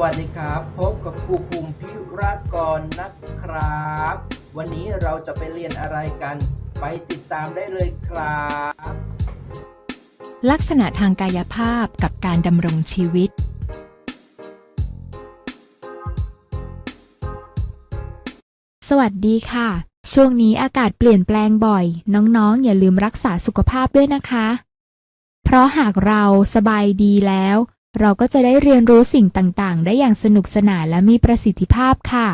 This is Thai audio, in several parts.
วัสดีครับ พบกับครูภูมิพิรากรนะครับ วันนี้เราจะไปเรียนอะไรกัน ไปติดตามได้เลยครับ ลักษณะทางกายภาพกับการดำรงชีวิต สวัสดีค่ะ ช่วงนี้อากาศเปลี่ยนแปลงบ่อย น้องๆ อย่าลืมรักษาสุขภาพด้วยนะคะ เพราะหากเราสบายดีแล้ว เราก็จะได้เรียนรู้สิ่งต่างๆ ได้อย่างสนุกสนานและมีประสิทธิภาพค่ะ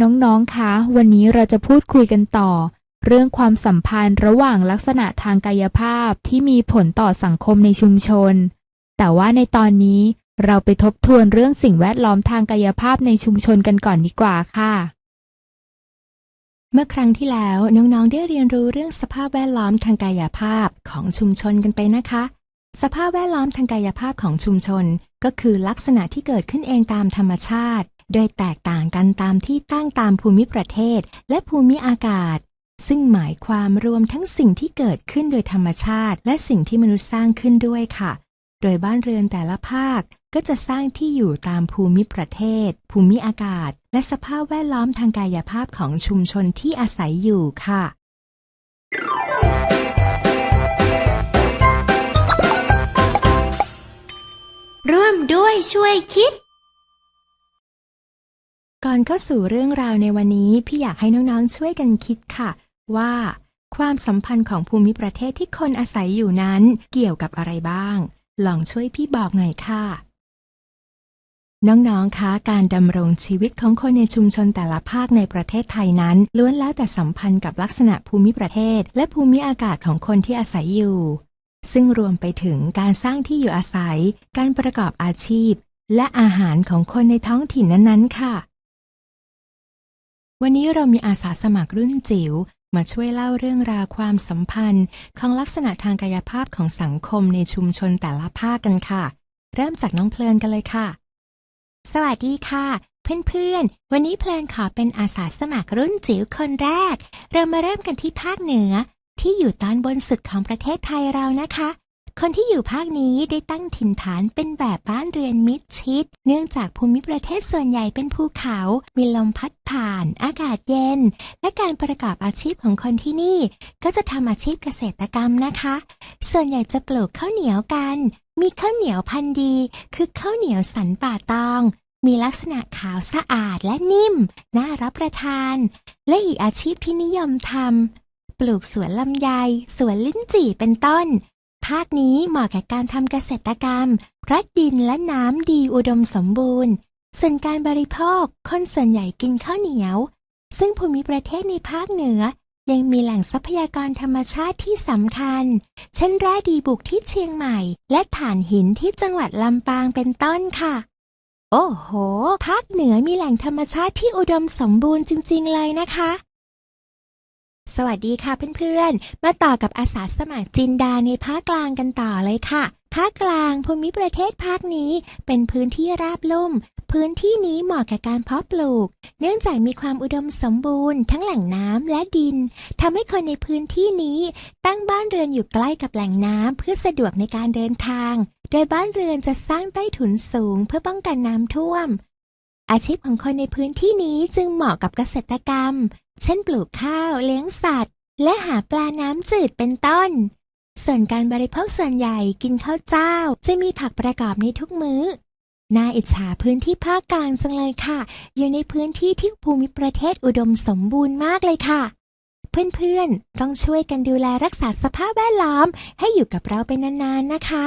น้องๆ คะ วันนี้เราจะพูดคุยกันต่อ เรื่องความสัมพันธ์ระหว่างลักษณะทางกายภาพที่มีผลต่อสังคมในชุมชน แต่ว่าในตอนนี้เราไปทบทวนเรื่องสิ่งแวดล้อมทางกายภาพในชุมชนกันก่อนดีกว่าค่ะ เมื่อครั้งที่แล้วน้องๆ ได้เรียนรู้เรื่องสภาพแวดล้อมทางกายภาพของชุมชนกันไปนะคะ สภาพแวดล้อมทางกายภาพของชุมชน ก็คือลักษณะที่เกิดขึ้นเองตามธรรมชาติ โดยแตกต่างกันตามที่ตั้งตามภูมิประเทศ และภูมิอากาศ ซึ่งหมายความรวมทั้งสิ่งที่เกิดขึ้นโดยธรรมชาติ และสิ่งที่มนุษย์สร้างขึ้นด้วยค่ะ โดยบ้านเรือนแต่ละภาคก็จะสร้างที่อยู่ตามภูมิประเทศ ภูมิอากาศ และสภาพแวดล้อมทางกายภาพของชุมชนที่อาศัยอยู่ค่ะ ร่วมด้วยช่วยคิด ก่อนเข้าสู่เรื่องราวในวันนี้ พี่อยากให้น้องๆช่วยกันคิดค่ะ ว่า ความสัมพันธ์ของภูมิประเทศที่คนอาศัยอยู่นั้น เกี่ยวกับอะไรบ้าง ลองช่วยพี่บอกหน่อยค่ะ น้องๆคะการดำรงชีวิตของคนในชุมชนแต่ละภาคในประเทศไทยนั้น ล้วนแล้วแต่สัมพันธ์กับลักษณะภูมิประเทศ และภูมิอากาศของคนที่อาศัยอยู่ ซึ่งรวมไปถึงการสร้างที่อยู่อาศัย การประกอบอาชีพ และอาหารของคนในท้องถิ่นนั้นๆ ค่ะ วันนี้เรามีอาสาสมัครรุ่นจิ๋วมาช่วยเล่าเรื่องราวความสัมพันธ์ ของลักษณะทางกายภาพของสังคมในชุมชนแต่ละภาคกันค่ะ เริ่มจากน้องเพลินกันเลยค่ะ สวัสดีค่ะ เพื่อนๆ วันนี้เพลินขอเป็นอาสาสมัครรุ่นจิ๋วคนแรก เรามาเริ่มกันที่ภาคเหนือ ที่อยู่ตอนบนสุดของประเทศไทยเรานะคะ คนที่อยู่ภาคนี้ได้ตั้งถิ่นฐานเป็นแบบบ้านเรือนมิดชิด เนื่องจากภูมิประเทศส่วนใหญ่เป็นภูเขา มีลมพัดผ่าน อากาศเย็น และการประกอบอาชีพของคนที่นี่ ก็จะทำอาชีพเกษตรกรรมนะคะ ส่วนใหญ่จะปลูกข้าวเหนียวกัน มีข้าวเหนียวพันธุ์ดี คือข้าวเหนียวสันป่าตองมีลักษณะขาวสะอาดและนิ่ม น่ารับประทาน และอีกอาชีพที่นิยมทำ ปลูกสวนลำไย สวนลิ้นจี่เป็นต้น ภาคนี้เหมาะแก่การทำเกษตรกรรมเพราะดินและน้ำดีอุดมสมบูรณ์ ส่วนการบริโภคคนส่วนใหญ่กินข้าวเหนียว ซึ่งภูมิประเทศในภาคเหนือ ยังมีแหล่งทรัพยากรธรรมชาติที่สำคัญ เช่นแร่ดีบุกที่เชียงใหม่ และถ่านหินที่จังหวัดลำปางเป็นต้นค่ะ โอ้โห ภาคเหนือมีแหล่งธรรมชาติที่อุดมสมบูรณ์จริง ๆ เลยนะคะ สวัสดีค่ะเพื่อนๆ มาต่อกับอาสาสมัครจินดาในภาคกลางกันต่อเลยค่ะ ภาคกลางภูมิประเทศภาคนี้เป็นพื้นที่ราบลุ่ม พื้นที่นี้เหมาะกับการเพาะปลูก เนื่องจากมีความอุดมสมบูรณ์ ทั้งแหล่งน้ำและดินทำให้คนในพื้นที่นี้ตั้งบ้านเรือนอยู่ใกล้กับแหล่งน้ำเพื่อสะดวกในการเดินทาง โดยบ้านเรือนจะสร้างใต้ถุนสูงเพื่อป้องกันน้ำท่วมอาชีพของคนในพื้นที่นี้จึงเหมาะกับเกษตรกรรม เช่นปลูกข้าวเลี้ยงสัตว์ และหาปลาน้ำจืดเป็นต้น ส่วนการบริโภคส่วนใหญ่กินข้าวเจ้าจะมีผักประกอบในทุกมื้อน่าอิจฉาพื้นที่ภาคกลางจังเลยค่ะ อยู่ในพื้นที่ที่ภูมิประเทศอุดมสมบูรณ์มากเลยค่ะ เพื่อนๆ ต้องช่วยกันดูแลรักษาสภาพแวดล้อม ให้อยู่กับเราไปนานๆนะคะ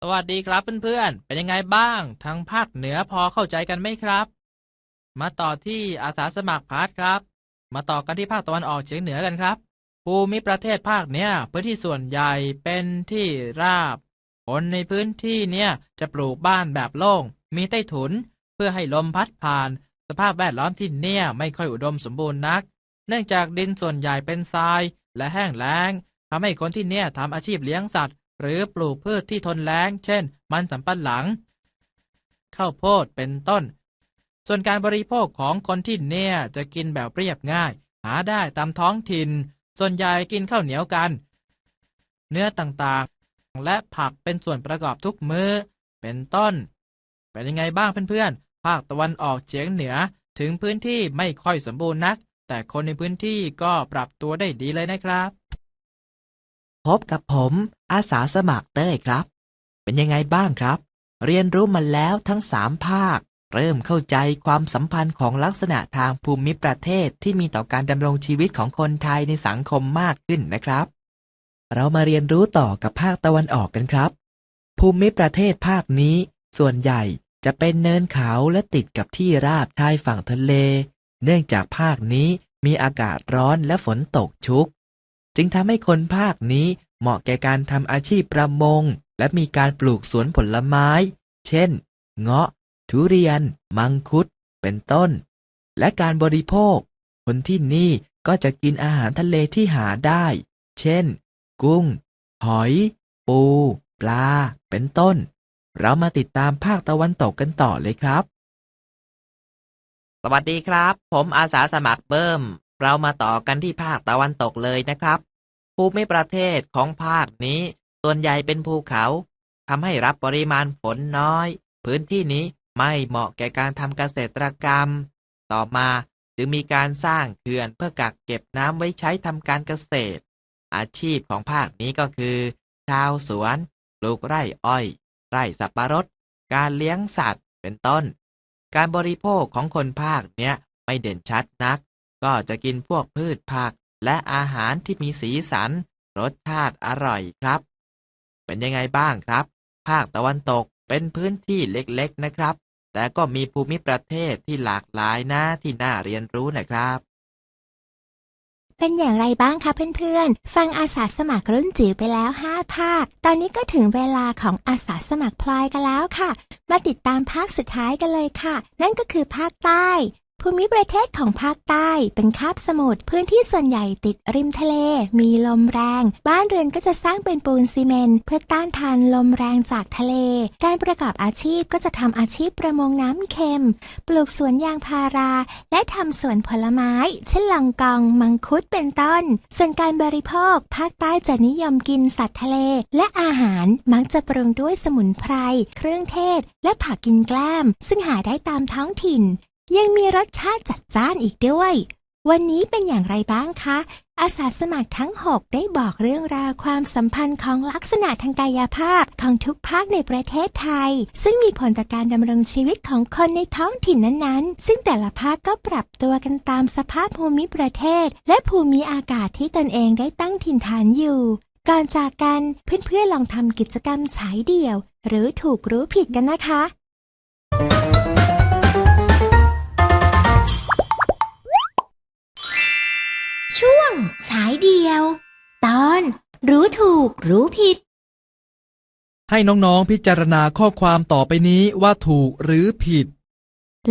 สวัสดีครับเพื่อนๆ เป็นยังไงบ้าง ทางภาคเหนือพอเข้าใจกันไหมครับ มาต่อที่อาสาสมัครพาร์ทครับ มาต่อกันที่ภาคตะวันออกเฉียงเหนือกันครับ ภูมิประเทศภาคเนี้ยพื้นที่ส่วนใหญ่เป็นที่ราบ คนในพื้นที่เนี้ยจะปลูกบ้านแบบโล่ง มีใต้ถุน เพื่อให้ลมพัดผ่าน สภาพแวดล้อมที่เนี่ยไม่ค่อยอุดมสมบูรณ์นัก เนื่องจากดินส่วนใหญ่เป็นทรายและแห้งแล้งทำให้คนที่เนี่ยทำอาชีพเลี้ยงสัตว์ หรือปลูกพืชที่ทนแล้ง เช่น มันสำปะหลังข้าวโพดเป็นต้น ส่วนการบริโภคของคนที่เนี่ย จะกินแบบเรียบง่าย หาได้ตามท้องถิ่น ส่วนใหญ่กินข้าวเหนียวกัน เนื้อต่างๆ และผักเป็นส่วนประกอบทุกมือ้อ เป็นต้น เป็นยังไงบ้างเพื่อนๆ ภาคตะวันออกเฉียงเหนือถึงพื้นที่ไม่ค่อยสมบูรณ์นัก แต่คนในพื้นที่ก็ปรับตัวได้ดีเลยนะครับ พบกับผมอาสาสมัครเต้ยครับ เป็นยังไงบ้างครับ เรียนรู้มาแล้วทั้งสามภาค เริ่มเข้าใจความสัมพันธ์ของลักษณะทางภูมิประเทศที่มีต่อการดำรงชีวิตของคนไทยในสังคมมากขึ้นนะครับ เรามาเรียนรู้ต่อกับภาคตะวันออกกันครับ ภูมิประเทศภาคนี้ ส่วนใหญ่จะเป็นเนินเขาและติดกับที่ราบชายฝั่งทะเล เนื่องจากภาคนี้มีอากาศร้อนและฝนตกชุก จึงทำให้คนภาคนี้เหมาะแก่การทำอาชีพประมง และมีการปลูกสวนผลไม้ เช่น เงาะ ทุเรียน มังคุด เป็นต้น และการบริโภค คนที่นี่ก็จะกินอาหารทะเลที่หาได้ เช่น กุ้ง หอย ปู ปลา เป็นต้น เรามาติดตามภาคตะวันตกกันต่อเลยครับ สวัสดีครับ ผมอาสาสมัครเบิ้ม เรามาต่อกันที่ภาคตะวันตกเลยนะครับ ภูมิประเทศของภาคนี้ ส่วนใหญ่เป็นภูเขาทำให้รับปริมาณฝนน้อย พื้นที่นี้ ไม่เหมาะแก่การทำเกษตรกรรม ต่อมาจึงมีการสร้างเขื่อนเพื่อกักเก็บน้ำไว้ใช้ทำการเกษตร อาชีพของภาคนี้ก็คือ ชาวสวนปลูกไร่อ้อย ไร่สับปะรด การเลี้ยงสัตว์เป็นต้น การบริโภคของคนภาคเนี้ยไม่เด่นชัดนัก ก็จะกินพวกพืชผักและอาหารที่มีสีสัน รสชาติอร่อยครับ เป็นยังไงบ้างครับ ภาคตะวันตกเป็นพื้นที่เล็กๆนะครับ แต่ก็มีภูมิประเทศที่หลากหลายนะที่น่าเรียนรู้นะครับ เป็นอย่างไรบ้างคะเพื่อนๆ ฟังอาสาสมัครรุ่นจิ๋วไปแล้ว 5 ภาค ตอนนี้ก็ถึงเวลาของอาสาสมัครพลอยกันแล้วค่ะ มาติดตามภาคสุดท้ายกันเลยค่ะ นั่นก็คือภาคใต้ ภูมิประเทศของภาคใต้เป็นคาบสมุทรพื้นที่ส่วนใหญ่ติดริมทะเล มีลมแรง บ้านเรือนก็จะสร้างเป็นปูนซีเมนต์เพื่อต้านทานลมแรงจากทะเล การประกอบอาชีพก็จะทำอาชีพประมงน้ำเค็ม ปลูกสวนยางพารา และทำสวนผลไม้ เช่นลองกอง มังคุดเป็นต้น ส่วนการบริโภค ภาคใต้จะนิยมกินสัตว์ทะเล และอาหารมักจะปรุงด้วยสมุนไพร เครื่องเทศ และผักกินแกล้ม ซึ่งหาได้ตามท้องถิ่น ยังมีรสชาติจัดจ้านอีกด้วย วันนี้เป็นอย่างไรบ้างคะ อาสาสมัครทั้ง 6 ได้บอกเรื่องราวความสัมพันธ์ของลักษณะทางกายภาพของทุกภาคในประเทศไทย ซึ่งมีผลต่อการดำรงชีวิตของคนในท้องถิ่นนั้นๆ ซึ่งแต่ละภาคก็ปรับตัวกันตามสภาพภูมิประเทศ และภูมิอากาศที่ตนเองได้ตั้งถิ่นฐานอยู่ ก่อนจากกันเพื่อนๆลองทำกิจกรรมฉายเดี่ยว หรือถูกรู้ผิดกันนะคะ ฉายเดียว ตอน รู้ถูกรู้ผิด ให้น้องๆพิจารณาข้อความต่อไปนี้ว่าถูกหรือผิด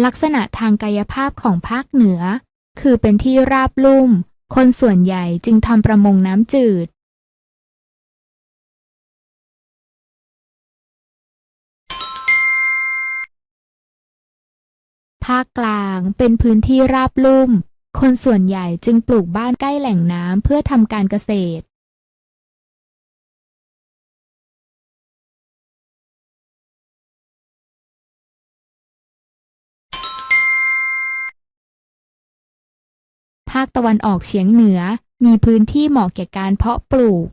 ลักษณะทางกายภาพของภาคเหนือ คือเป็นที่ราบลุ่ม คนส่วนใหญ่จึงทำประมงน้ำจืด ภาคกลางเป็นพื้นที่ราบลุ่ม คนส่วนใหญ่จึงปลูกบ้านใกล้แหล่งน้ำเพื่อทำการเกษตรภาคตะวันออกเฉียงเหนือ มีพื้นที่เหมาะแก่การเพาะปลูก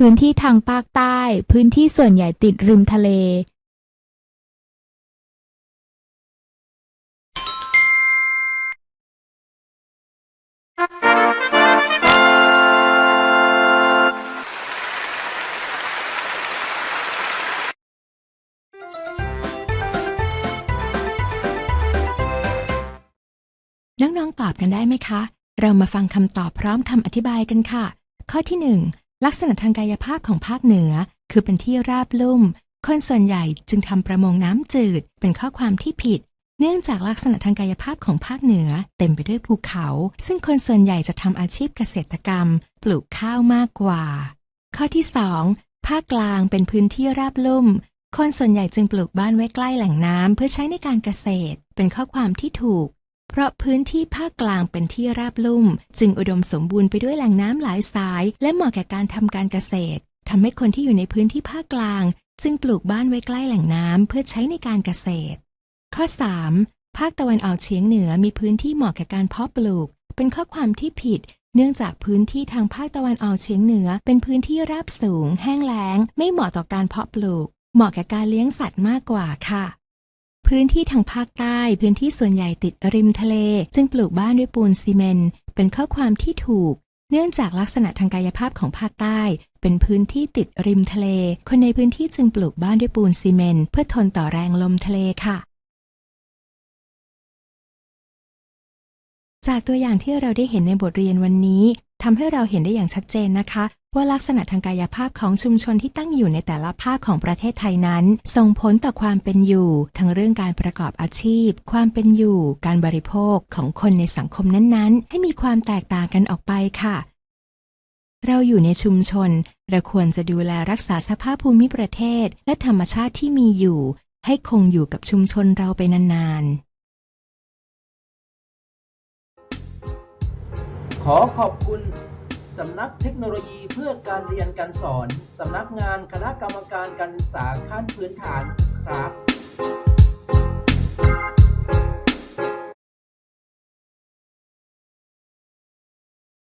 พื้นที่ทางภาคใต้ พื้นที่ส่วนใหญ่ติดริมทะเล น้อง ๆ ตอบกันได้ไหมคะ เรามาฟังคำตอบพร้อมคำอธิบายกันค่ะ ข้อที่ 1 ลักษณะทางกายภาพของภาคเหนือ คือเป็นที่ราบลุ่ม คนส่วนใหญ่จึงทำประมงน้ำจืด เป็นข้อความที่ผิด เนื่องจากลักษณะทางกายภาพของภาคเหนือ เต็มไปด้วยภูเขา ซึ่งคนส่วนใหญ่จะทำอาชีพเกษตรกรรม ปลูกข้าวมากกว่า ข้อที่ 2 ภาคกลางเป็นพื้นที่ราบลุ่ม คนส่วนใหญ่จึงปลูกบ้านไว้ใกล้แหล่งน้ำเพื่อใช้ในการเกษตร เป็นข้อความที่ถูก เพราะพื้นที่ภาคกลางเป็นที่ราบลุ่ม จึงอุดมสมบูรณ์ไปด้วยแหล่งน้ำหลายสาย และเหมาะแก่การทำการเกษตรทำให้คนที่อยู่ในพื้นที่ภาคกลาง จึงปลูกบ้านไว้ใกล้แหล่งน้ำเพื่อใช้ในการเกษตร ข้อ 3. ภาคตะวันออกเฉียงเหนือมีพื้นที่เหมาะแก่การเพาะปลูก เป็นข้อความที่ผิด เนื่องจากพื้นที่ทางภาคตะวันออกเฉียงเหนือ เป็นพื้นที่ราบสูง แห้งแล้ง ไม่เหมาะต่อการเพาะปลูก เหมาะแก่การเลี้ยงสัตว์มากกว่าค่ะ พื้นที่ทางภาคใต้พื้นที่ส่วนใหญ่ติดริมทะเล จึงปลูกบ้านด้วยปูนซีเมนต์เป็นข้อความที่ถูก เนื่องจากลักษณะทางกายภาพของภาคใต้ เป็นพื้นที่ติดริมทะเล คนในพื้นที่จึงปลูกบ้านด้วยปูนซีเมนต์เพื่อทนต่อแรงลมทะเลค่ะ จากตัวอย่างที่เราได้เห็นในบทเรียนวันนี้ทำให้เราเห็นได้อย่างชัดเจนนะคะ ว่าลักษณะทางกายภาพของชุมชนที่ตั้งอยู่ในแต่ละภาคของประเทศไทยนั้น ส่งผลต่อความเป็นอยู่ ทั้งเรื่องการประกอบอาชีพ ความเป็นอยู่ การบริโภคของคนในสังคมนั้นๆ ให้มีความแตกต่างกันออกไปค่ะ เราอยู่ในชุมชน เราควรจะดูแลรักษาสภาพภูมิประเทศ และธรรมชาติที่มีอยู่ ให้คงอยู่กับชุมชนเราไปนานๆขอขอบคุณ สำนักเทคโนโลยีเพื่อการเรียนการสอน สำนักงานคณะกรรมการการศึกษาขั้นพื้นฐานครับ